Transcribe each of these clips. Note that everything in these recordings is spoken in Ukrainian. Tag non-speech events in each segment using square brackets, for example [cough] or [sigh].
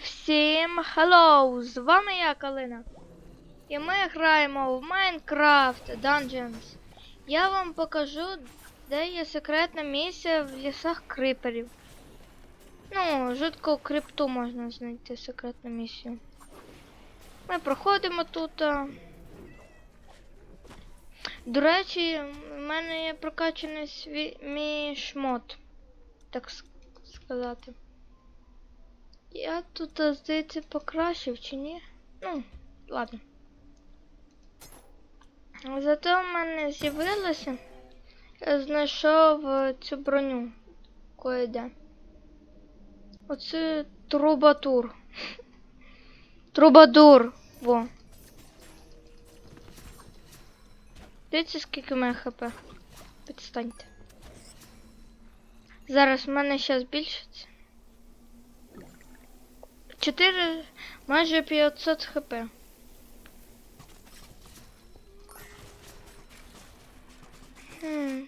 Всім hello! З вами я, Калина. І ми граємо в Minecraft Dungeons. Я вам покажу, де є секретна місія в лісах криперів. Ну, жидку крипту можна знайти секретну місію. Ми проходимо тут. До речі, в мене є прокачаний свій мій шмот, так сказати. Я тут, здається, покращив чи ні? Ну, ладно. Зато в мене з'явилося. Я знайшов е, цю броню. Кое-де. Оце трубатур. [laughs] Трубадур. Во. Дивіться, скільки мене хп. Підстаньте. Зараз в мене ще збільшиться. 4, майже 500 хп. Хм.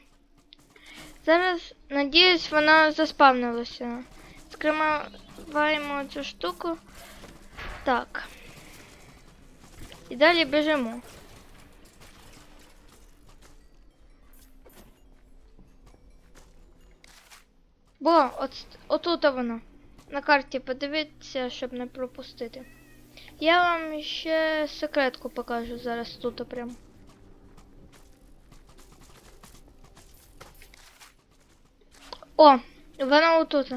Зараз, надіюсь, вона заспавнилася. Скриваємо цю штуку. Так. І далі біжимо. Бо, от, отут воно. На карті подивіться, щоб не пропустити. Я вам ще секретку покажу зараз тут прям. О, вона отут.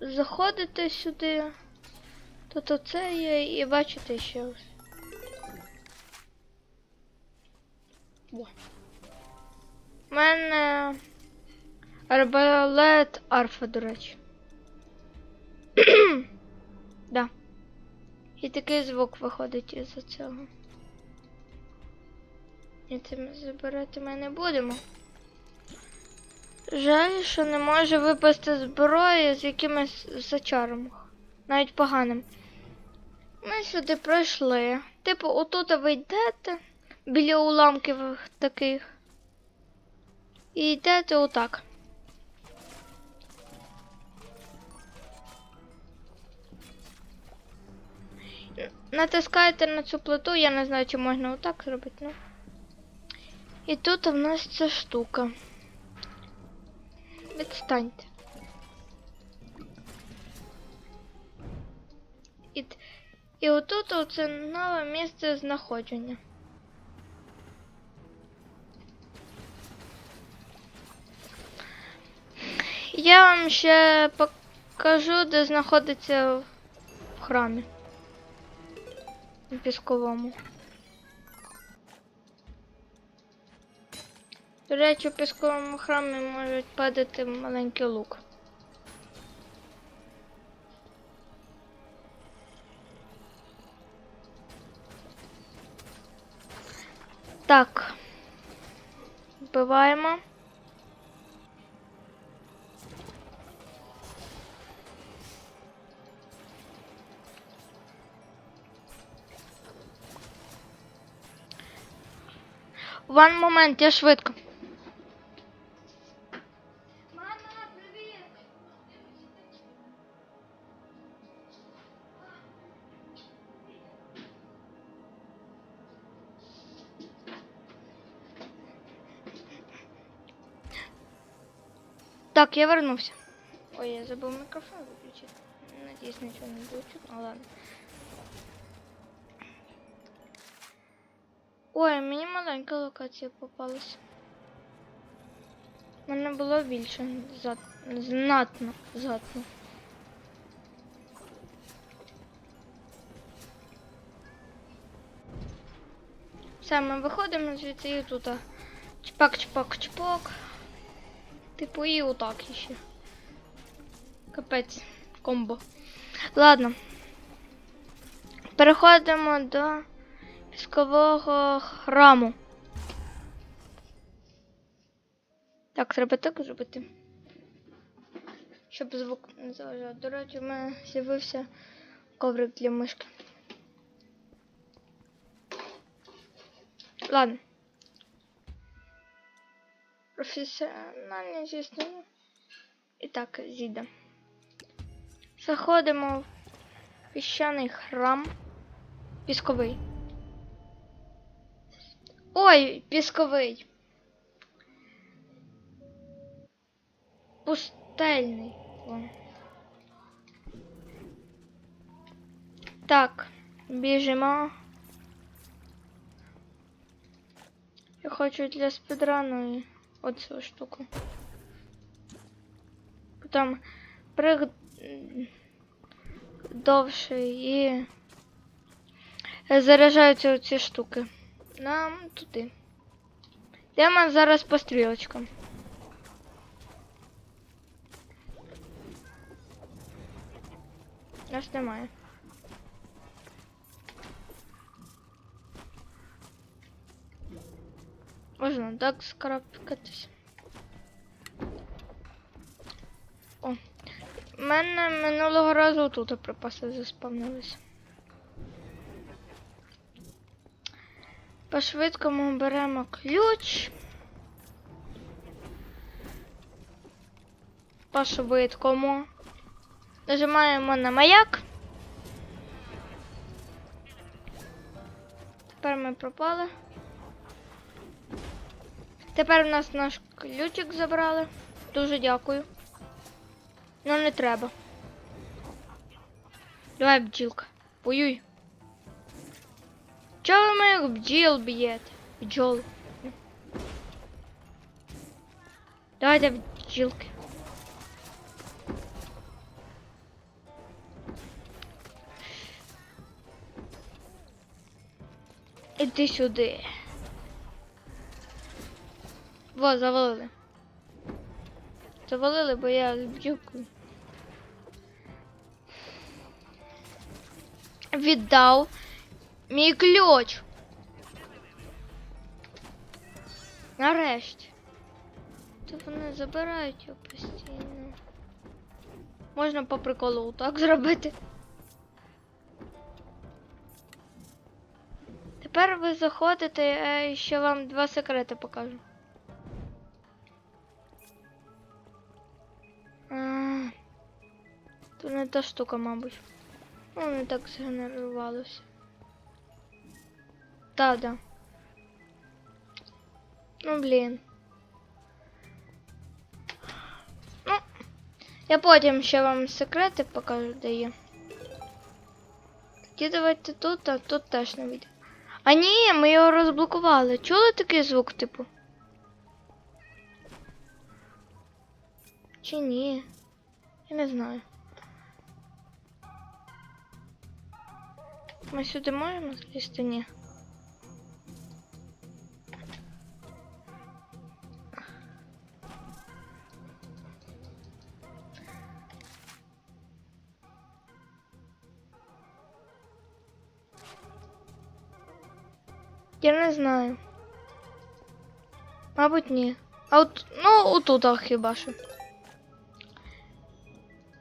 Заходите сюди. Тут оце є і бачите ще ось. О. У мене арбалет арфа, до речі. Да. І такий звук виходить із цього. І це ми забирати ми не будемо. Жаль, що не може випасти зброї з якимось зачаром. Навіть поганим. Ми сюди пройшли. Типу, отут ви йдете біля уламків таких. І йдете отак. Натискаєте на цю плиту, я не знаю, чи можна отак зробити, ну. І тут в нас ця штука. Відстаньте. І, і отут оце нове місце знаходження. Я вам ще покажу, де знаходиться в храмі. В пісковому. До речі, у пісковому храмі можуть падати маленький лук. Так. Вбиваємо. Ван момент, я швидко. Так, я вернувся. Ой, я забыл микрофон выключить. Надеюсь, ничего не будет. Ну, ладно. Ой, мені маленька локація попалась. У мене було більше зат... знатно знатно. Все, ми виходимо звідси і тут. а, Чпак, чпак, чпок. Типу і отак іще. Капець. Комбо. Ладно. Переходимо до піскового храму. Так, треба так зробити. Щоб звук не заважав. До речі, в мене з'явився коврик для мишки. Ладно. Професіональні, звісно. І так, зійде. Заходимо в Піщаний храм. Пісковий. Ой, пісковий. Пустельний. Вон. Так, біжимо. Я хочу для спідрану оцю штуку. Потім приг м, довше і заряджаються ці штуки. Нам туди. Йдемо зараз по стрілочкам. Нас немає. Можна так скрапкатись. О. У мене минулого разу тут припаси заспавнились. По-швидкому беремо ключ. По-швидкому. Нажимаємо на маяк. Тепер ми пропали. Тепер в нас наш ключик забрали. Дуже дякую. Ну не треба. Давай, бджілка. Воюй. Чого ви моїх бджіл б'єте? Бджол. Давайте бджілки. Іди сюди. Во, завалили. Завалили, бо я з бджілкою. Віддав мій ключ. Нарешті. То вони забирають його постійно. Можна по приколу так зробити. Тепер ви заходите, я ще вам два секрети покажу. Тут не та штука, мабуть. Ну, не так згенерувалося. Та, да. Ну, блін. Ну, я потім ще вам секрети покажу, де є. Тоді давайте тут, а тут теж не вийде. А ні, ми його розблокували. Чули такий звук, типу? Чи ні? Я не знаю. Ми сюди можемо злізти? Ні. Я не знаю. Мабуть, ні. А от, ну, отут хіба що.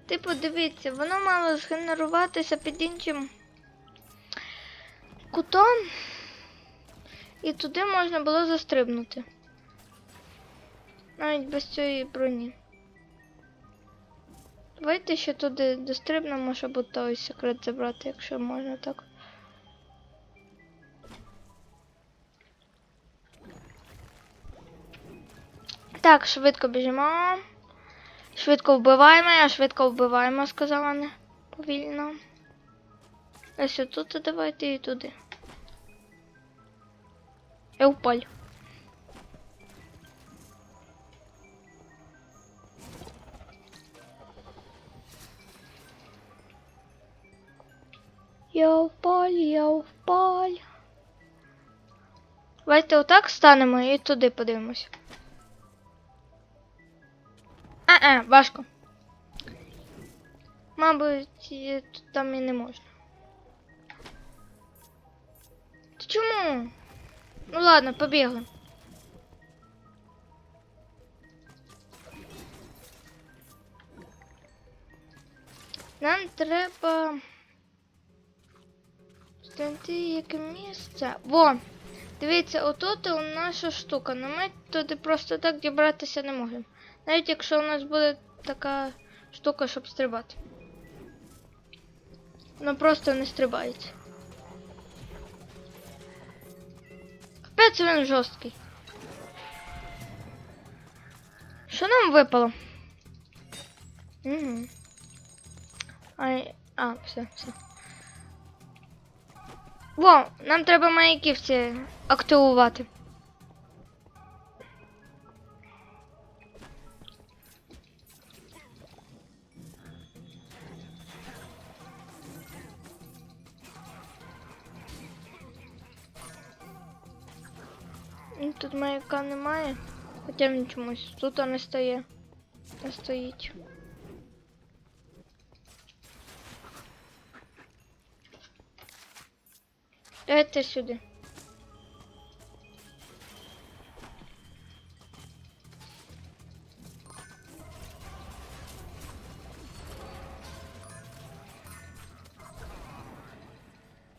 Типу, дивіться, воно мало згенеруватися під іншим кутом. І туди можна було застрибнути. Навіть без цієї броні. Давайте ще туди дострибнемо, щоб той секрет забрати, якщо можна так. Так, швидко біжимо. Швидко вбиваємо, а швидко вбиваємо, сказала не повільно. Ось отут давайте і туди. Я упаль. Я впаль, я впаль. Давайте отак станемо і туди подивимось. А-а, важко. Мабуть, там і не можна. Ти чому? Ну ладно, побігли. Нам треба знайти яке місце. Во! Дивіться, отут у наша штука. але ми туди просто так дібратися не можемо. Навіть якщо у нас буде така штука, щоб стрибати. Воно просто не стрибається. Капець він жорсткий. Що нам випало? Угу. А, а, все, все. Во, нам треба маяки всі активувати. Тут немає. Хоча він чомусь тут не стає. Не стоїть. Давайте сюди.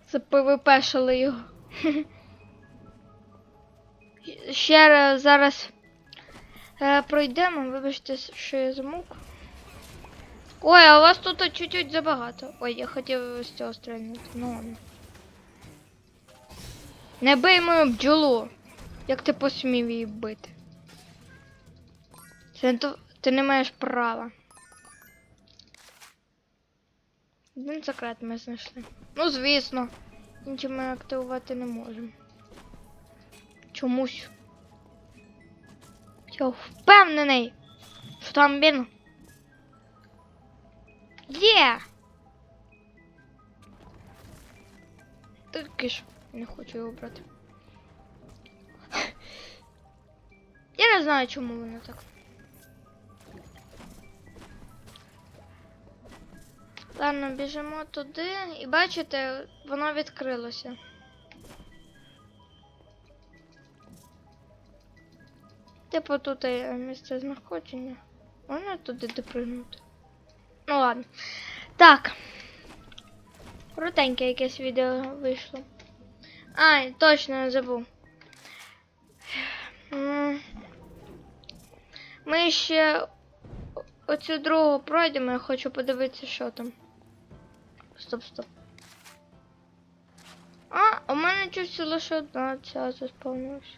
Це Запивипешили його. [laughs] Ще раз зараз е, пройдемо, вибачте, що я замовк. Ой, а у вас тут чуть-чуть забагато. Ой, я хотів з цього стрельнути. Ну ладно. Не бий мою бджолу. Як ти посмів її бити? Це не то... Ти не маєш права. Один секрет ми знайшли. Ну, звісно. Інші ми активувати не можемо. Чомусь. Я впевнений, що там він є. Тільки ж не хочу його брати. Я не знаю, чому воно так. Ладно, біжимо туди і бачите, воно відкрилося. Типу тут місце знаходження. Можна туди допригнути? Ну ладно. Так. Крутеньке якесь відео вийшло. А, точно я забув. Ми ще оцю другу пройдемо, я хочу подивитися, що там. Стоп, стоп. А, у мене чуть лише одна ця заспавнилася.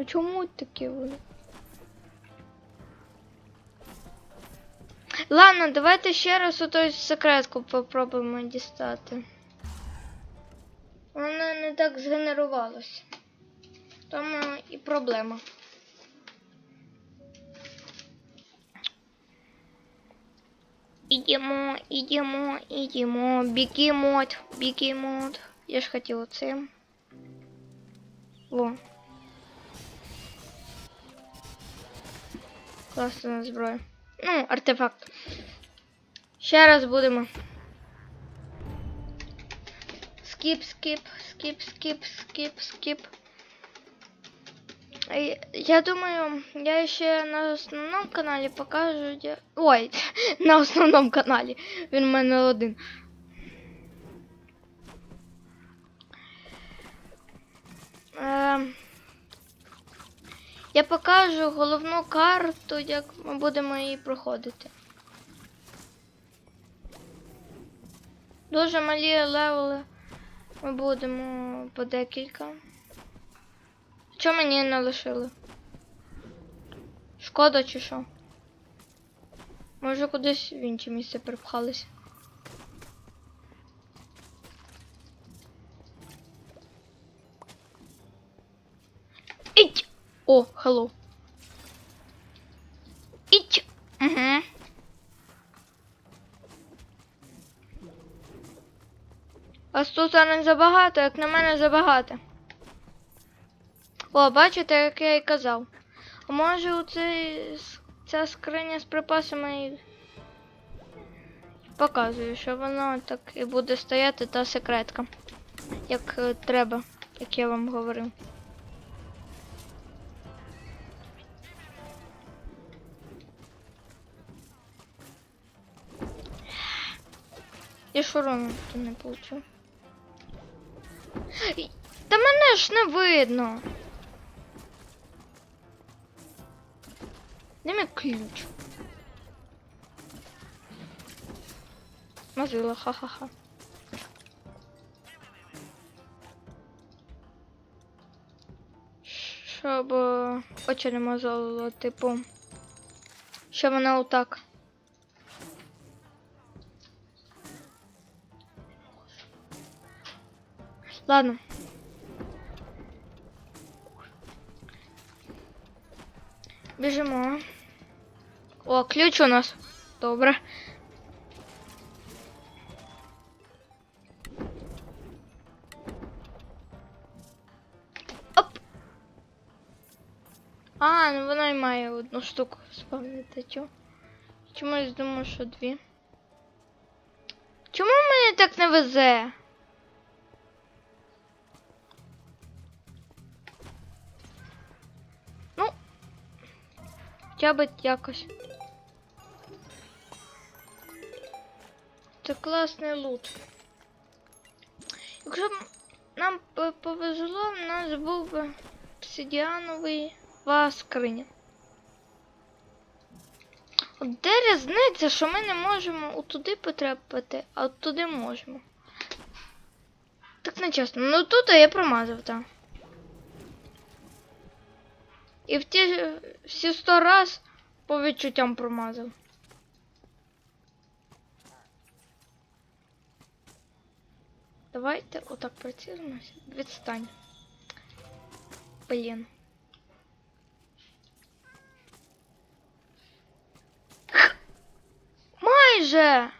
А чому такі вони? Ладно, давайте ще раз оту секретку попробуємо дістати. Вона не так згенерувалася. Тому і проблема. Ідемо, ідемо, ідемо. Бікімот, бікімот. Я ж хотів оцим. Во. Класна зброя. Ну, артефакт. Ще раз будемо. Скіп, скіп, скіп, скіп, скіп, скіп. Я думаю, я ще на основному каналі покажу. де- Ой, [laughs] на основному каналі. Він в мене один. Ем, Я покажу головну карту, як ми будемо її проходити. Дуже малі левели ми будемо по декілька. Що мені не лишили? Шкода чи що? Може кудись в інше місце перепхалися. О, hello. Іть! Угу. Вас тут не забагато, як на мене забагато. О, бачите, як я і казав. А може у цей, ця скриня з припасами і показую, що воно так і буде стояти та секретка. Як е, треба, як я вам говорив. Я шурону тут не получу. Та мене ж не видно. Де мій ключ? Смазила, ха-ха-ха. Щоб очі не мозолило, типу. Що вона отак. Ладно. Біжимо. О, ключ у нас. Добре. Оп. А, ну вона й має одну штуку спавнити. Чому? Чомусь думаю, що дві. Чому мені так не везе? Хоча б якось. Це класний лут. Якщо б нам повезло, в нас був би обсидіановий васкриня. От де різниця, що ми не можемо отуди потрапити, а от туди можемо. Так не чесно. Ну тут я промазав, так. І в ті всі сто раз по відчуттям промазав. Давайте отак прицілимося. Відстань. Блін. Майже.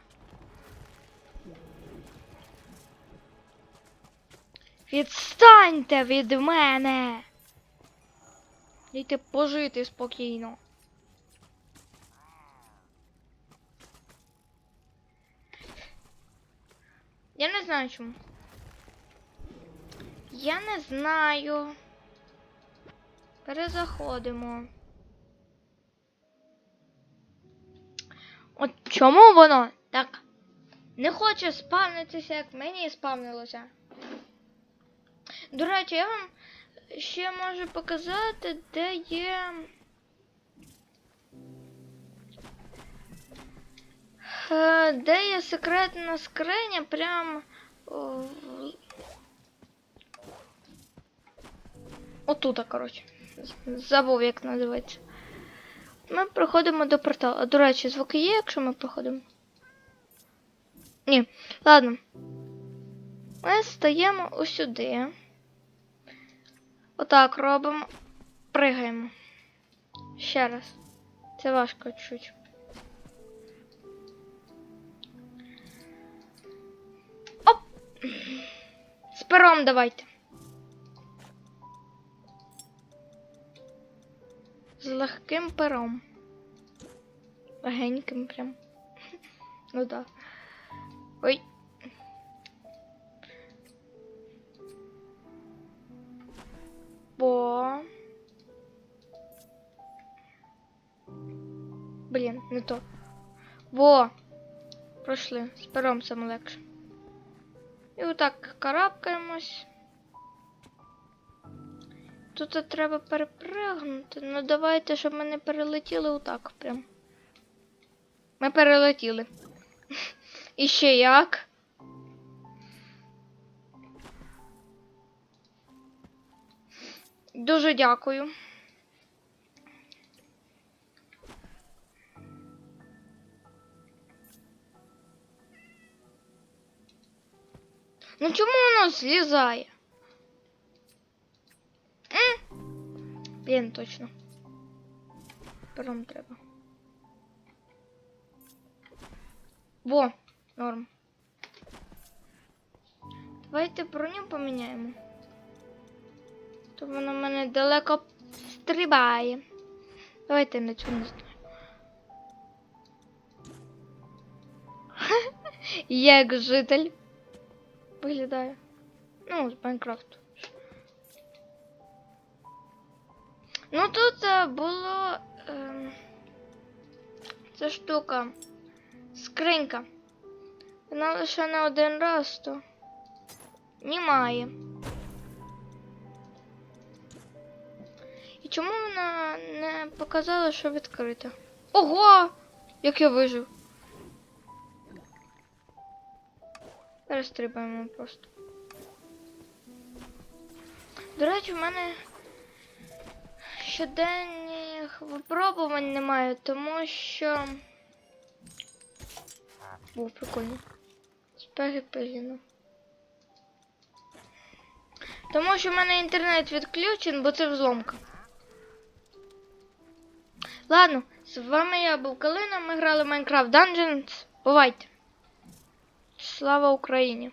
Відстаньте від мене. Дайте пожити спокійно. Я не знаю чому. Я не знаю. Перезаходимо. От чому воно так не хоче спавнитися, як мені спавнилося. До речі, я вам ще можу показати, де є. Е, Де є секретна скриня, прям отута, коротше. Забув, як називається. Ми проходимо до порталу. А до речі, звуки є, якщо ми проходимо? Ні, ладно. Ми стаємо усюди. Отак робимо. Пригаємо. Ще раз. Це важко чуть. Оп! З пером давайте. З легким пером. Легеньким прям. [laughs] Ну да. Ой. Бо. Блін, не то. Во! Пройшли. З пером саме легше. І отак карабкаємось. Тут треба перепригнути. Ну давайте, щоб ми не перелетіли отак прям. Ми перелетіли. [laughs] І ще як? Дуже дякую. Ну чому воно злізає? М? Блін, точно. Пером треба. Во, норм. Давайте броню поміняємо. То воно мене далеко стрибає. Давайте на цьому не. [laughs] Як житель виглядає. Ну, з Майнкрафту. Ну тут е, було ем, ця штука. Скринька. Вона лише на один раз, то немає. Чому вона не показала, що відкрита? Ого! Як я вижив. Перестрибаємо просто. До речі, в мене щоденних випробувань немає, тому що. Був прикольно. Спеги пиліну. Тому що в мене інтернет відключен, бо це взломка. Ладно, з вами я був Калина, ми грали в Minecraft Dungeons. Бувайте! Слава Україні!